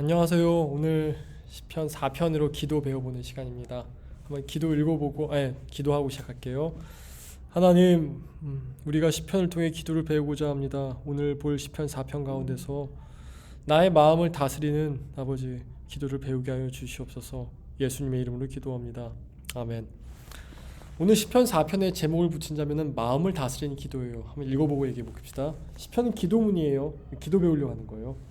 안녕하세요. 오늘 시편 4편으로 기도 배워보는 시간입니다. 한번 기도 읽어보고, 아, 기도하고 시작할게요. 하나님, 음, 우리가 시편을 통해 기도를 배우고자 합니다. 오늘 볼 시편 4편 가운데서 나의 마음을 다스리는 아버지 기도를 배우게 하여 주시옵소서. 예수님의 이름으로 기도합니다. 아멘. 오늘 시편 4편의 제목을 붙인 자면은 마음을 다스리는 기도예요. 한번 읽어보고 얘기해 봅시다. 시편은 기도문이에요. 기도 배우려고 하는 거예요.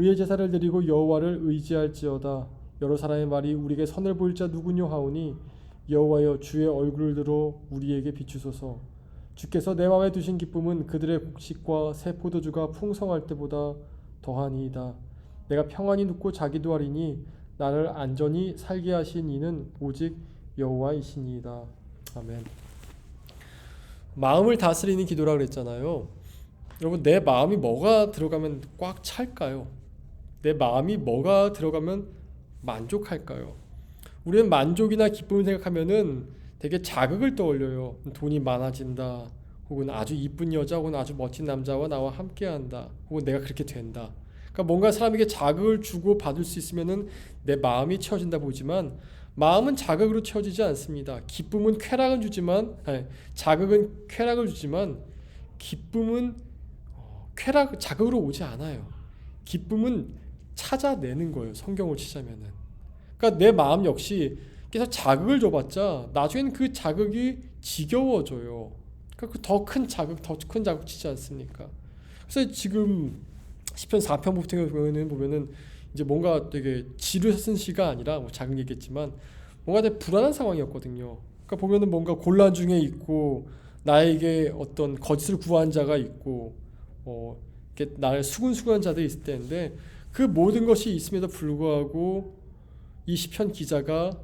의의 제사를 드리고 여호와를 의지할지어다. 여러 사람의 말이 우리에게 선을 보일 자 누구뇨 하오니 여호와여 주의 얼굴을 들어 우리에게 비추소서. 주께서 내 마음에 두신 기쁨은 그들의 곡식과 새 포도주가 풍성할 때보다 더하니이다. 내가 평안히 눕고 자기도 하리니 나를 안전히 살게 하신 이는 오직 여호와이시니이다. 아멘. 마음을 다스리는 기도라 그랬잖아요. 여러분 내 마음이 뭐가 들어가면 꽉 찰까요? 내 마음이 뭐가 들어가면 만족할까요? 우리는 만족이나 기쁨을 생각하면은 되게 자극을 떠올려요. 돈이 많아진다. 혹은 아주 이쁜 여자 혹은 아주 멋진 남자와 나와 함께한다. 혹은 내가 그렇게 된다. 그러니까 뭔가 사람에게 자극을 주고 받을 수 있으면은 내 마음이 채워진다 보지만 마음은 자극으로 채워지지 않습니다. 기쁨은 쾌락을 주지만 아니, 자극은 쾌락을 주지만 기쁨은 어, 쾌락 자극으로 오지 않아요. 기쁨은 찾아내는 거예요. 성경을 치자면은. 그러니까 내 마음 역시 계속 자극을 줘봤자 나중엔 그 자극이 지겨워져요. 그러니까 그 자극, 더 큰 자극 치지 않습니까? 그래서 지금 시편 4편부터 보면은 보면은 이제 뭔가 되게 지루해서 쓴 시가 아니라 뭐 작은 얘기겠지만 뭔가 되게 불안한 상황이었거든요. 그러니까 보면은 뭔가 곤란 중에 있고 나에게 어떤 거짓을 구한 자가 있고 어 이렇게 나를 수군수군한 자들이 있을 때인데 그 모든 것이 있음에도 불구하고 이 시편 기자가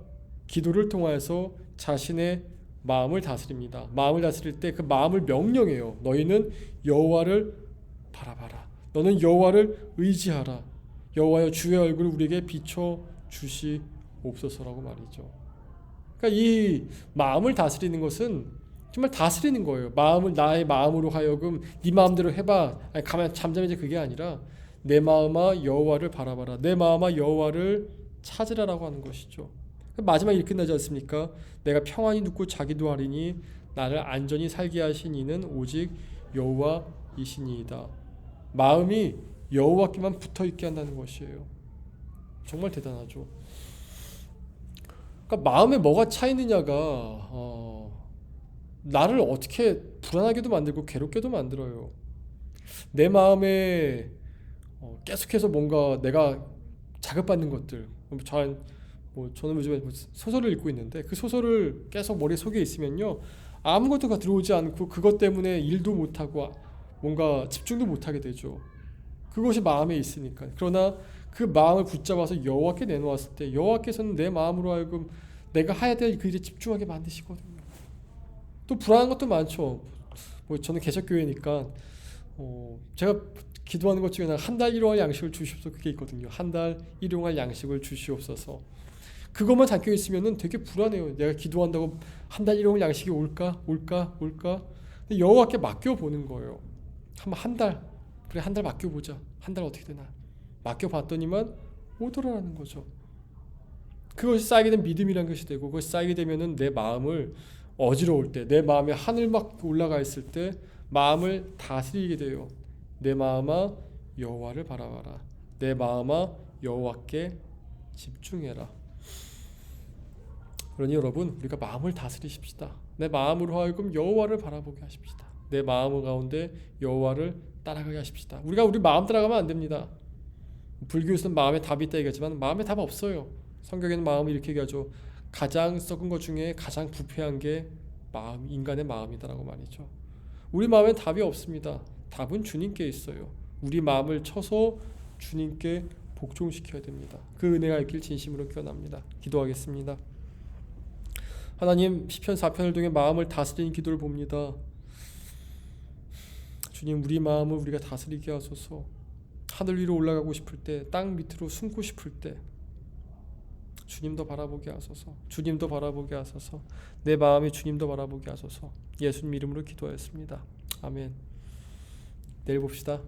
기도를 통하여서 자신의 마음을 다스립니다. 마음을 다스릴 때 그 마음을 명령해요. 너희는 여호와를 바라봐라. 너는 여호와를 의지하라. 여호와여 주의 얼굴 우리에게 비춰 주시옵소서라고 말이죠. 그러니까 이 마음을 다스리는 것은 정말 다스리는 거예요. 마음을 나의 마음으로 하여금 네 마음대로 해봐. 아니, 가만 잠잠해져 그게 아니라 내 마음아 여호와를 바라봐라. 내 마음아 여호와를 찾으라라고 하는 것이죠. 마지막 이렇게 끝나지 않습니까? 내가 평안히 눕고 자기도 하리니 나를 안전히 살게 하신 이는 오직 여호와이시니이다. 마음이 여호와께만 붙어 있게 한다는 것이에요. 정말 대단하죠. 그러니까 마음에 뭐가 차 있느냐가 어, 나를 어떻게 불안하게도 만들고 괴롭게도 만들어요. 내 마음에 어, 계속해서 뭔가 내가 자극받는 것들. 저, 뭐 저는 요즘에 뭐 소설을 읽고 있는데 그 소설을 계속 머릿 속에 있으면요 아무것도 들어오지 않고 그것 때문에 일도 못하고 뭔가 집중도 못하게 되죠. 그것이 마음에 있으니까. 그러나 그 마음을 붙잡아서 여호와께 내놓았을 때 여호와께서는 내 마음으로 하여금 내가 해야 될 그 일에 집중하게 만드시거든요. 또 불안한 것도 많죠. 뭐 저는 개척교회니까 어 제가 기도하는 것 중에 한 달 일용할 양식을 주시옵소서 그게 있거든요. 한 달 일용할 양식을 주시옵소서. 그것만 잠겨 있으면은 되게 불안해요. 내가 기도한다고 한 달 일용할 양식이 올까 올까 올까. 근데 여호와께 맡겨 보는 거예요. 한번 한 달. 그래 한 달 맡겨 보자. 한 달 어떻게 되나. 맡겨 봤더니만 오더라는 거죠. 그것이 쌓이게 된 믿음이라는 것이 되고 그것이 쌓이게 되면은 내 마음을 어지러울 때, 내 마음에 하늘 막 올라가 있을 때 마음을 다스리게 돼요. 내 마음아 여호와를 바라봐라. 내 마음아 여호와께 집중해라. 그러니 여러분 우리가 마음을 다스리십시다. 내 마음으로 하여금 여호와를 바라보게 하십시다. 내 마음 가운데 여호와를 따라가게 하십시다. 우리가 우리 마음 따라가면 안 됩니다. 불교에서는 마음에 답이 있다 얘기하지만 마음에 답 없어요. 성경에는 마음을 이렇게 얘기하죠. 가장 썩은 것 중에 가장 부패한 게 마음, 인간의 마음이다라고 말이죠. 우리 마음에 답이 없습니다. 답은 주님께 있어요. 우리 마음을 쳐서 주님께 복종시켜야 됩니다. 그 은혜가 있길 진심으로 기원합니다. 기도하겠습니다. 하나님 시편 4편을 통해 마음을 다스리는 기도를 봅니다. 주님 우리 마음을 우리가 다스리게 하소서. 하늘 위로 올라가고 싶을 때, 땅 밑으로 숨고 싶을 때 주님도 바라보게 하소서. 주님도 바라보게 하소서. 내 마음이 주님도 바라보게 하소서. 예수님 이름으로 기도하였습니다. 아멘. 내일 봅시다.